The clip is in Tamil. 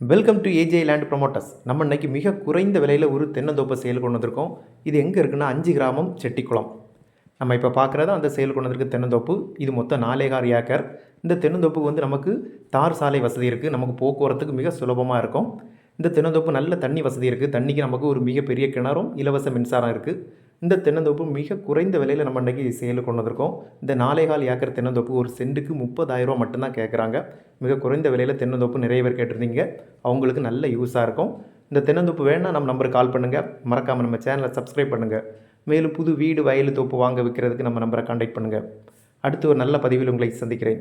Welcome to AJ land promoters நம்ம இன்றைக்கி மிக குறைந்த விலையில் ஒரு தென்னந்தோப்பை செயல் கொண்டு வந்திருக்கோம். இது எங்கே இருக்குன்னா அஞ்சு கிராமம் செட்டிக்குளம். நம்ம இப்போ பார்க்குறது அந்த செயல் கொண்டு வந்திருக்க தென்னந்தோப்பு. இது மொத்தம் நாலேகார் ஏக்கர். இந்த தென்னந்தோப்புக்கு வந்து நமக்கு தார் சாலை வசதி இருக்குது நமக்கு போக்குவரத்துக்கு மிக சுலபமாக இருக்கும். இந்த தென்னந்தோப்பு நல்ல தண்ணி வசதி இருக்குது தண்ணிக்கு நமக்கு ஒரு மிகப்பெரிய கிணறும் இலவச மின்சாரம் இருக்குது இந்த தென்னந்தோப்பு மிக குறைந்த விலையில் நம்ம இன்றைக்கி சேலு கொண்டு வந்திருக்கோம். இந்த நாலேகால் ஏக்கர் தென்னந்தோப்பு ஒரு சென்ட்டுக்கு முப்பதாயிரரூவா மட்டும்தான் கேட்குறாங்க மிக குறைந்த விலையில் தென்னந்தோப்பு நிறைய பேர் கேட்டிருந்தீங்க. அவங்களுக்கு நல்ல யூஸாக இருக்கும். இந்த தென்னந்தோப்பு வேணால் நம்ம நம்பருக்கு கால் பண்ணுங்கள் மறக்காமல் நம்ம சேனலை சப்ஸ்கிரைப் பண்ணுங்கள் மேலும் புது வீடு வயல் தோப்பு வாங்க விற்கிறதுக்கு நம்ம நம்பரை காண்டாக்ட் பண்ணுங்கள் அடுத்து ஒரு நல்ல பதிவில் உங்களை சந்திக்கிறேன்.